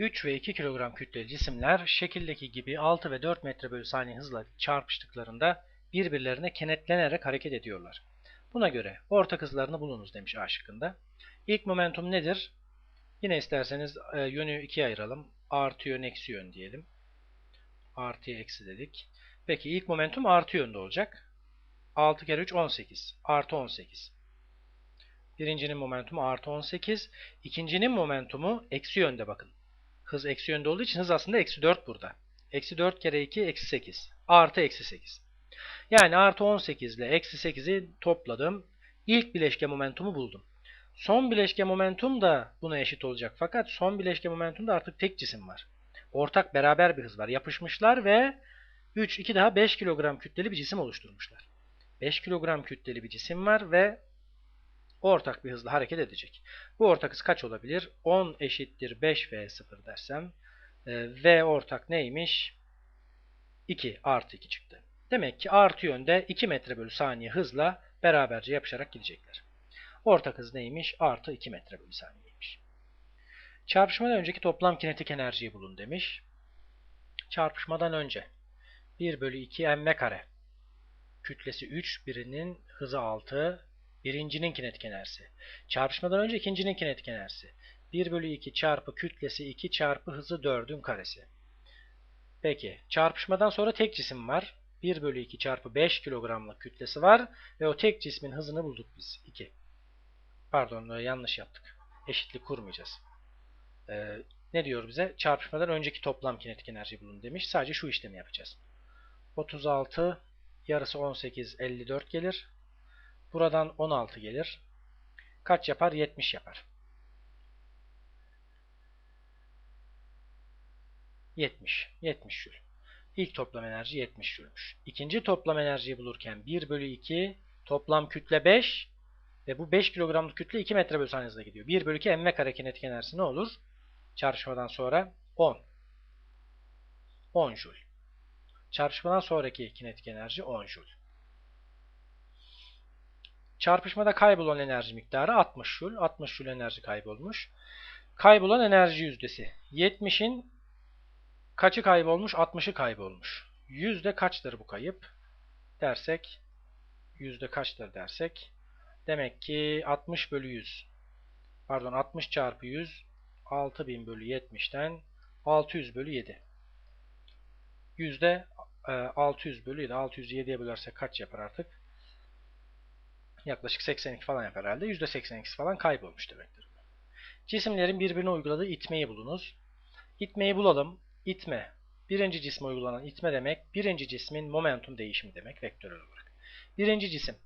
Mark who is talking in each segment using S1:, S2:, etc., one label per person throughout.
S1: 3 ve 2 kilogram kütleli cisimler şekildeki gibi 6 ve 4 metre bölü saniye hızla çarpıştıklarında birbirlerine kenetlenerek hareket ediyorlar. Buna göre ortak hızlarını bulunuz demiş A şıkkında. İlk momentum nedir? Yine isterseniz e, yönü ikiye ayıralım. Artı yön, eksi yön diyelim. Artı eksi dedik. Peki ilk momentum artı yönde olacak. 6 kere 3 18. Artı 18. Birincinin momentumu artı 18. İkincinin momentumu eksi yönde bakın. Hız eksi yönde olduğu için hız aslında eksi 4 burada. Eksi 4 kere 2 eksi 8. Artı eksi 8. Yani artı 18 ile eksi 8'i topladım. İlk bileşke momentumu buldum. Son bileşke momentum da buna eşit olacak. Fakat son bileşke momentumda artık tek cisim var. Ortak beraber bir hız var. Yapışmışlar ve 3, 2 daha 5 kilogram kütleli bir cisim oluşturmuşlar. 5 kilogram kütleli bir cisim var ve ortak bir hızla hareket edecek. Bu ortak hız kaç olabilir? 10 eşittir 5v0 dersem e, v ortak neymiş? 2 artı 2 çıktı. Demek ki artı yönde 2 metre bölü saniye hızla beraberce yapışarak gidecekler. Ortak hız neymiş? Artı 2 metre bölü saniyeymiş. Çarpışmadan önceki toplam kinetik enerjiyi bulun demiş. Çarpışmadan önce 1 bölü 2 mv kare. Kütlesi 3, birinin hızı 6, birincinin kinetik enerjisi. Çarpışmadan önce ikincinin kinetik enerjisi. 1 bölü 2 çarpı kütlesi 2 çarpı hızı 4'ün karesi. Peki çarpışmadan sonra tek cisim var. 1 bölü 2 çarpı 5 kilogramlık kütlesi var. Ve o tek cismin hızını bulduk biz. 2. Pardon yanlış yaptık. Eşitlik kurmayacağız. Ee, ne diyor bize? Çarpışmadan önceki toplam kinetik enerji bulun demiş. Sadece şu işlemi yapacağız. 36 yarısı 18 54 gelir. Buradan 16 gelir. Kaç yapar? 70 yapar. 70. 70 jül. İlk toplam enerji 70 jülmüş. İkinci toplam enerjiyi bulurken 1 bölü 2 toplam kütle 5 ve bu 5 kilogramlık kütle 2 metre bölü saniye gidiyor. 1 bölü 2 mv kare kinetik enerjisi ne olur? Çarpışmadan sonra 10. 10 jül. Çarpışmadan sonraki kinetik enerji 10 jül. Çarpışmada kaybolan enerji miktarı 60 jül. 60 jül enerji kaybolmuş. Kaybolan enerji yüzdesi. 70'in kaçı kaybolmuş? 60'ı kaybolmuş. Yüzde kaçtır bu kayıp? Dersek yüzde kaçtır dersek demek ki 60 bölü 100 pardon 60 çarpı 100 6000 bölü 70'ten 600 bölü 7 yüzde 600 bölü 7 600'ü 7'ye bölersek kaç yapar artık? Yaklaşık 82 falan yapar herhalde. %82 falan kaybolmuş demektir. Cisimlerin birbirine uyguladığı itmeyi bulunuz. İtmeyi bulalım. İtme. Birinci cisme uygulanan itme demek, birinci cismin momentum değişimi demek vektörel olarak. Birinci cisim.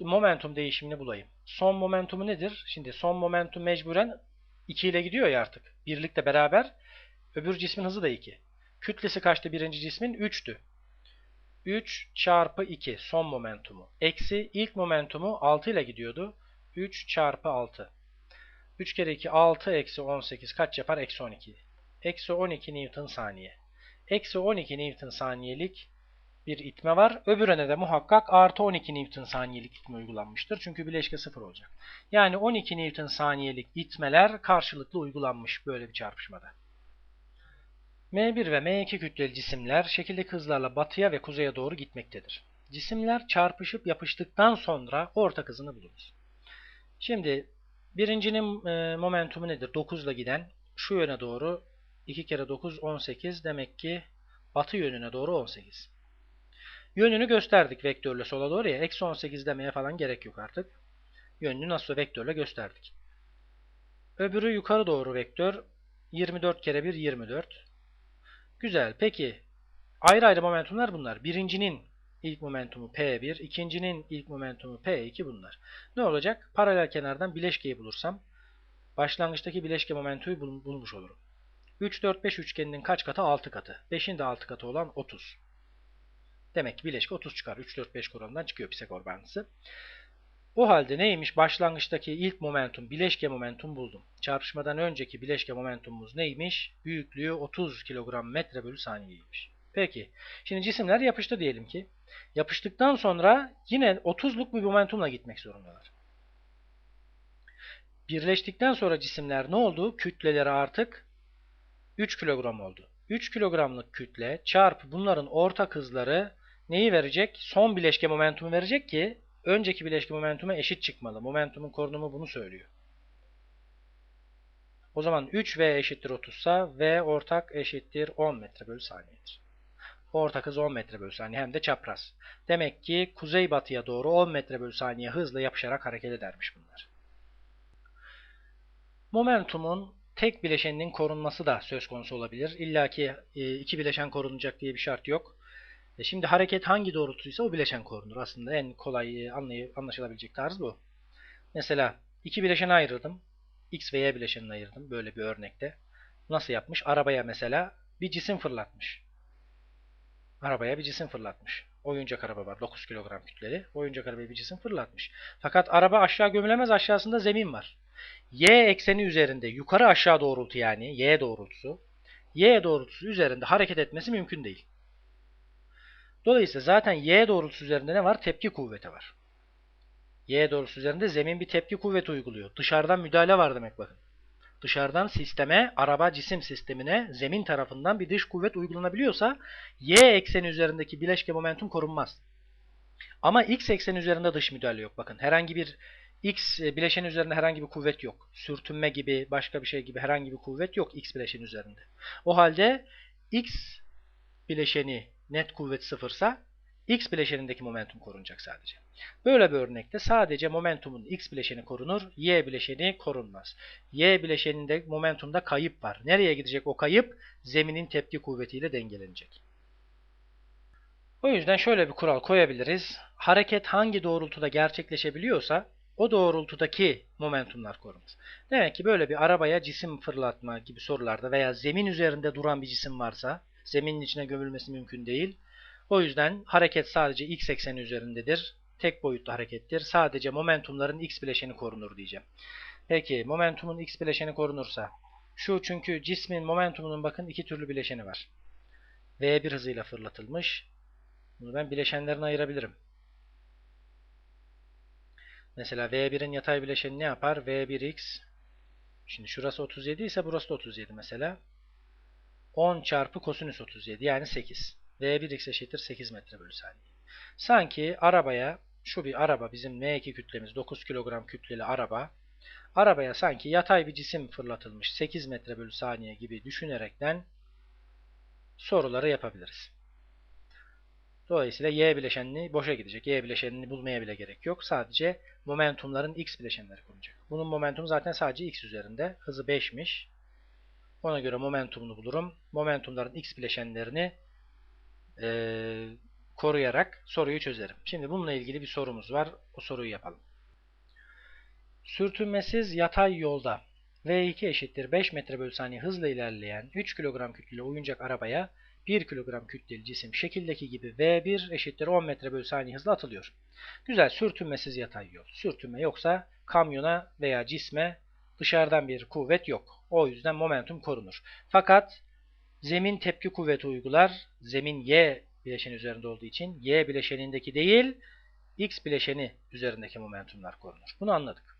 S1: Momentum değişimini bulayım. Son momentumu nedir? Şimdi son momentum mecburen 2 ile gidiyor ya artık. Birlikte beraber. Öbür cismin hızı da 2. Kütlesi kaçtı birinci cismin? 3'tü. 3 çarpı 2 son momentumu. Eksi ilk momentumu 6 ile gidiyordu. 3 çarpı 6. 3 kere 2 6 eksi 18 kaç yapar? Eksi 12. Eksi 12 Newton saniye. Eksi 12 Newton saniyelik bir itme var. Öbürüne de muhakkak artı 12 Newton saniyelik itme uygulanmıştır. Çünkü bileşke sıfır olacak. Yani 12 Newton saniyelik itmeler karşılıklı uygulanmış böyle bir çarpışmada. M1 ve M2 kütleli cisimler şekildeki hızlarla batıya ve kuzeye doğru gitmektedir. Cisimler çarpışıp yapıştıktan sonra ortak hızını bulunuz. Şimdi birincinin e, momentumu nedir? 9 ile giden şu yöne doğru 2 kere 9 18 demek ki batı yönüne doğru 18. Yönünü gösterdik vektörle sola doğru ya. Eksi 18 demeye falan gerek yok artık. Yönünü nasıl vektörle gösterdik. Öbürü yukarı doğru vektör. 24 kere 1 24. Güzel. Peki ayrı ayrı momentumlar bunlar. Birincinin ilk momentumu P1, ikincinin ilk momentumu P2 bunlar. Ne olacak? Paralel kenardan bileşkeyi bulursam başlangıçtaki bileşke momentumu bul bulmuş olurum. 3, 4, 5 üçgeninin kaç katı? 6 katı. 5'in de 6 katı olan 30. Demek ki bileşke 30 çıkar. 3, 4, 5 kuramından çıkıyor Pisagor bağıntısı. O halde neymiş? Başlangıçtaki ilk momentum, bileşke momentum buldum. Çarpışmadan önceki bileşke momentumumuz neymiş? Büyüklüğü 30 kilogram metre bölü saniyeymiş. Peki. Şimdi cisimler yapıştı diyelim ki. Yapıştıktan sonra yine 30'luk bir momentumla gitmek zorundalar. Birleştikten sonra cisimler ne oldu? Kütleleri artık 3 kilogram oldu. 3 kilogramlık kütle çarpı bunların ortak hızları neyi verecek? Son bileşke momentumu verecek ki önceki bileşke momentuma eşit çıkmalı. Momentumun korunumu bunu söylüyor. O zaman 3V eşittir 30 sa V ortak eşittir 10 metre bölü saniyedir. Ortak hız 10 metre bölü saniye hem de çapraz. Demek ki kuzey batıya doğru 10 metre bölü saniye hızla yapışarak hareket edermiş bunlar. Momentumun tek bileşeninin korunması da söz konusu olabilir. İlla ki e, iki bileşen korunacak diye bir şart yok. E, şimdi hareket hangi doğrultuysa o bileşen korunur. Aslında en kolay e, anlay anlaşılabilecek tarz bu. Mesela iki bileşene ayırdım. X ve Y bileşenini ayırdım böyle bir örnekte. Nasıl yapmış? Arabaya mesela bir cisim fırlatmış. Arabaya bir cisim fırlatmış. Oyuncak araba var 9 kilogram kütleli. Oyuncak arabaya bir cisim fırlatmış. Fakat araba aşağı gömülemez aşağısında zemin var. Y ekseni üzerinde yukarı aşağı doğrultu yani Y doğrultusu. Y doğrultusu üzerinde hareket etmesi mümkün değil. Dolayısıyla zaten Y doğrultusu üzerinde ne var? Tepki kuvveti var. Y doğrultusu üzerinde zemin bir tepki kuvveti uyguluyor. Dışarıdan müdahale var demek bakın. Dışarıdan sisteme, araba cisim sistemine zemin tarafından bir dış kuvvet uygulanabiliyorsa Y ekseni üzerindeki bileşke momentum korunmaz. Ama X ekseni üzerinde dış müdahale yok. Bakın herhangi bir X bileşeni üzerinde herhangi bir kuvvet yok. Sürtünme gibi, başka bir şey gibi herhangi bir kuvvet yok X bileşeni üzerinde. O halde X bileşeni net kuvvet sıfırsa X bileşenindeki momentum korunacak sadece. Böyle bir örnekte sadece momentumun X bileşeni korunur, Y bileşeni korunmaz. Y bileşeninde momentumda kayıp var. Nereye gidecek o kayıp? Zeminin tepki kuvvetiyle dengelenecek. O yüzden şöyle bir kural koyabiliriz. Hareket hangi doğrultuda gerçekleşebiliyorsa o doğrultudaki momentumlar korunur. Demek ki böyle bir arabaya cisim fırlatma gibi sorularda veya zemin üzerinde duran bir cisim varsa zeminin içine gömülmesi mümkün değil. O yüzden hareket sadece x ekseni üzerindedir. Tek boyutlu harekettir. Sadece momentumların x bileşeni korunur diyeceğim. Peki momentumun x bileşeni korunursa şu çünkü cismin momentumunun bakın iki türlü bileşeni var. V1 hızıyla fırlatılmış. Bunu ben bileşenlerine ayırabilirim. Mesela V1'in yatay bileşeni ne yapar? V1x Şimdi şurası 37 ise burası da 37 mesela. 10 çarpı kosinüs 37 yani 8. V1x eşittir 8 metre bölü saniye. Sanki arabaya şu bir araba bizim M2 kütlemiz 9 kilogram kütleli araba. Arabaya sanki yatay bir cisim fırlatılmış 8 metre bölü saniye gibi düşünerekten soruları yapabiliriz. Dolayısıyla y bileşenini boşa gidecek. Y bileşenini bulmaya bile gerek yok. Sadece momentumların x bileşenleri konacak. Bunun momentumu zaten sadece x üzerinde. Hızı 5'miş. Ona göre momentumunu bulurum. Momentumların x bileşenlerini e, koruyarak soruyu çözerim. Şimdi bununla ilgili bir sorumuz var. O soruyu yapalım. Sürtünmesiz yatay yolda V2 eşittir 5 metre bölü saniye hızla ilerleyen 3 kilogram kütleli oyuncak arabaya 1 kilogram kütleli cisim şekildeki gibi V1 eşittir 10 metre bölü saniye hızla atılıyor. Güzel sürtünmesiz yatay yol. Sürtünme yoksa kamyona veya cisme dışarıdan bir kuvvet yok. O yüzden momentum korunur. Fakat zemin tepki kuvveti uygular. Zemin Y bileşeni üzerinde olduğu için Y bileşenindeki değil X bileşeni üzerindeki momentumlar korunur. Bunu anladık.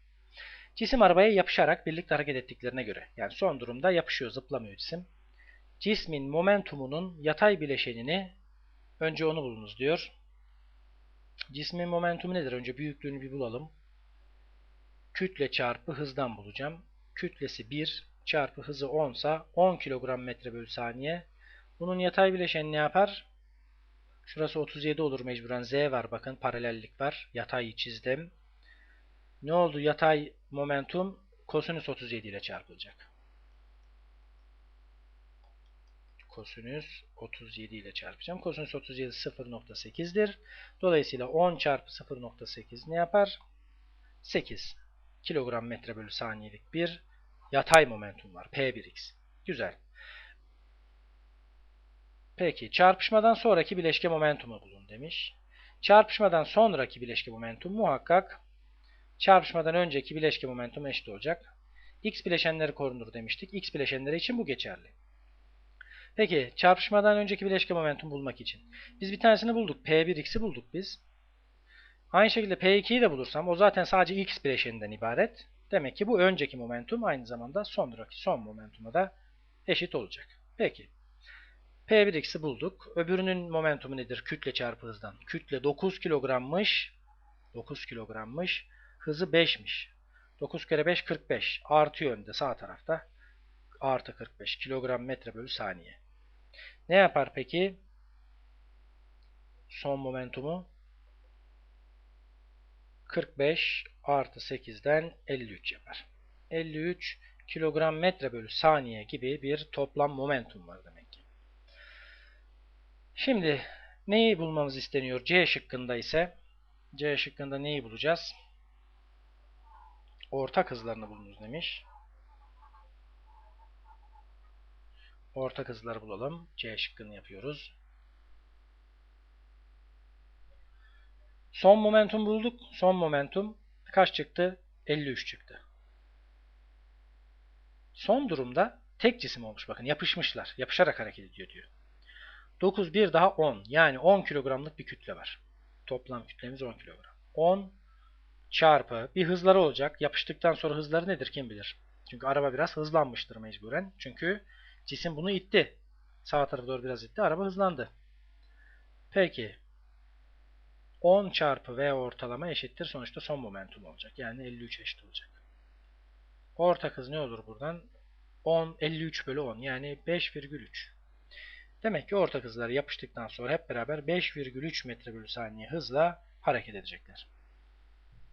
S1: Cisim arabaya yapışarak birlikte hareket ettiklerine göre yani son durumda yapışıyor zıplamıyor cisim. Cismin momentumunun yatay bileşenini önce onu bulunuz diyor. Cismin momentumu nedir? Önce büyüklüğünü bir bulalım. Kütle çarpı hızdan bulacağım. Kütlesi 1 çarpı hızı 10 sa 10 kilogram metre bölü saniye. Bunun yatay bileşeni ne yapar? Şurası 37 olur mecburen. Z var bakın paralellik var. Yatayı çizdim. Ne oldu? Yatay momentum kosinüs 37 ile çarpılacak. Kosinüs 37 ile çarpacağım. Kosinüs 37 0.8'dir. Dolayısıyla 10 çarpı 0.8 ne yapar? 8 kilogram metre bölü saniyelik bir yatay momentum var. P1x. Güzel. Peki çarpışmadan sonraki bileşke momentumu bulun demiş. Çarpışmadan sonraki bileşke momentum muhakkak çarpışmadan önceki bileşke momentum eşit olacak. X bileşenleri korunur demiştik. X bileşenleri için bu geçerli. Peki çarpışmadan önceki bileşke momentum bulmak için. Biz bir tanesini bulduk. P1x'i bulduk biz. Aynı şekilde P2'yi de bulursam o zaten sadece X bileşeninden ibaret. Demek ki bu önceki momentum aynı zamanda sonraki son momentuma da eşit olacak. Peki. P1x'i bulduk. Öbürünün momentumu nedir? Kütle çarpı hızdan. Kütle 9 kilogrammış. 9 kilogrammış. Hızı 5'miş. 9 kere 5 45. Artı yönde sağ tarafta. Artı 45 kilogram metre bölü saniye. Ne yapar peki? Son momentumu 45 artı 8'den 53 yapar. 53 kilogram metre bölü saniye gibi bir toplam momentum var demek ki. Şimdi neyi bulmamız isteniyor? C şıkkında ise C şıkkında neyi bulacağız? Ortak hızlarını bulunuz demiş. Ortak hızları bulalım. C şıkkını yapıyoruz. Son momentum bulduk. Son momentum kaç çıktı? 53 çıktı. Son durumda tek cisim olmuş. Bakın yapışmışlar. Yapışarak hareket ediyor diyor. 9 bir daha 10. Yani 10 kilogramlık bir kütle var. Toplam kütlemiz 10 kilogram. 10 çarpı bir hızları olacak. Yapıştıktan sonra hızları nedir kim bilir. Çünkü araba biraz hızlanmıştır mecburen. Çünkü cisim bunu itti. Sağ tarafa doğru biraz itti. Araba hızlandı. Peki 10 çarpı V ortalama eşittir. Sonuçta son momentum olacak. Yani 53 eşit olacak. Ortak hız ne olur buradan? 10, 53 bölü 10 yani 5,3. Demek ki ortak hızları yapıştıktan sonra hep beraber 5,3 metre bölü saniye hızla hareket edecekler.